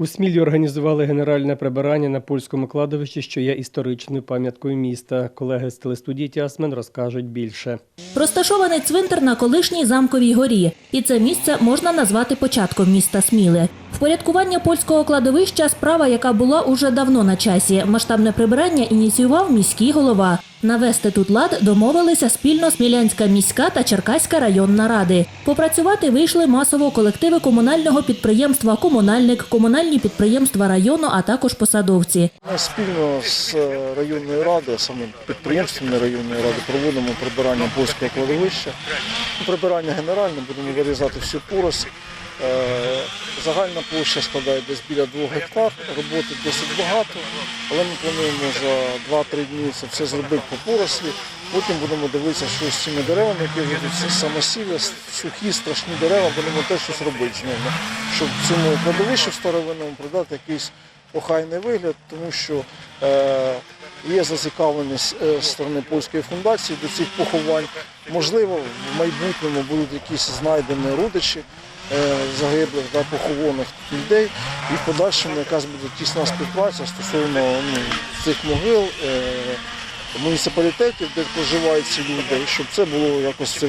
У Смілі організували генеральне прибирання на польському кладовищі, що є історичною пам'яткою міста. Колеги з телестудії Тясмен розкажуть більше. Розташований цвинтар на колишній замковій горі, і це місце можна назвати початком міста Сміли. Впорядкування польського кладовища справа, яка була уже давно на часі. Масштабне прибирання ініціював міський голова. Навести тут лад домовилися спільно Смілянська міська та Черкаська районна ради. Попрацювати вийшли масово колективи комунального підприємства Комунальник, комунальні підприємства району, а також посадовці. Ми спільно з е, районною радою, саме підприємствами районної ради, проводимо прибирання польського кладовища. Прибирання генеральне, будемо вирізати всю поросль. Загальна площа складає десь біля 2 гектар, роботи досить багато, але ми плануємо за 2-3 дні це все зробити по порослі. Потім будемо дивитися, що з цими деревами, які вже тут сухі, страшні дерева, будемо теж щось робити з ними, щоб цьому кладовищу старовинному продати якийсь охайний вигляд, тому що е, є зацікавленість е, сторони польської фундації до цих поховань. Можливо, в майбутньому будуть якісь знайдені родичі е, загиблих да, похованих людей, і в подальшому якась буде тісна співпраця стосовно ну, цих могил. Муніципалітетів, де проживають ці люди, щоб це було якось в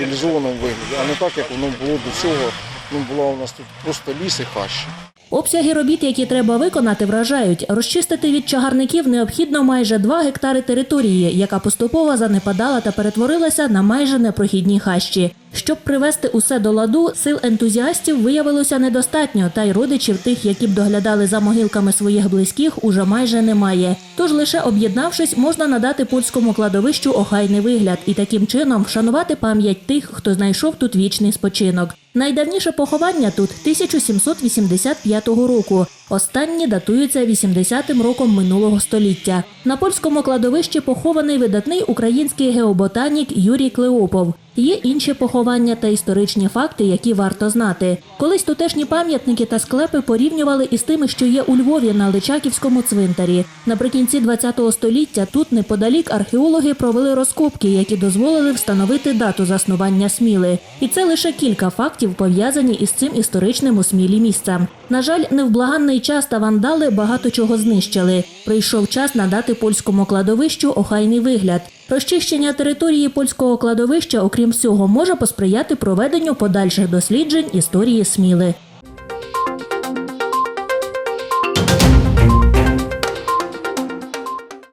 вигляді, а не так, як воно було до цього. Ну, була у нас тут просто ліс і хащі. Обсяги робіт, які треба виконати, вражають. Розчистити від чагарників необхідно майже 2 гектари території, яка поступово занепадала та перетворилася на майже непрохідні хащі. Щоб привести усе до ладу, сил ентузіастів виявилося недостатньо, та й родичів тих, які б доглядали за могилками своїх близьких, уже майже немає. Тож лише об'єднавшись, можна надати польському кладовищу охайний вигляд і таким чином вшанувати пам'ять тих, хто знайшов тут вічний спочинок. Найдавніше поховання тут 1785 року. Останні датуються 80-м роком минулого століття. На польському кладовищі похований видатний український геоботанік Юрій Клеопов. Є інші поховання та історичні факти, які варто знати. Колись тутешні пам'ятники та склепи порівнювали із тими, що є у Львові на Личаківському цвинтарі. Наприкінці ХХ століття тут неподалік археологи провели розкопки, які дозволили встановити дату заснування Сміли. І це лише кілька фактів пов'язані із цим історичним у Смілі місцем. На жаль, невблаганний час та вандали багато чого знищили. Прийшов час надати польському кладовищу охайний вигляд. Розчищення території польського кладовища, окрім всього, може посприяти проведенню подальших досліджень історії Сміли.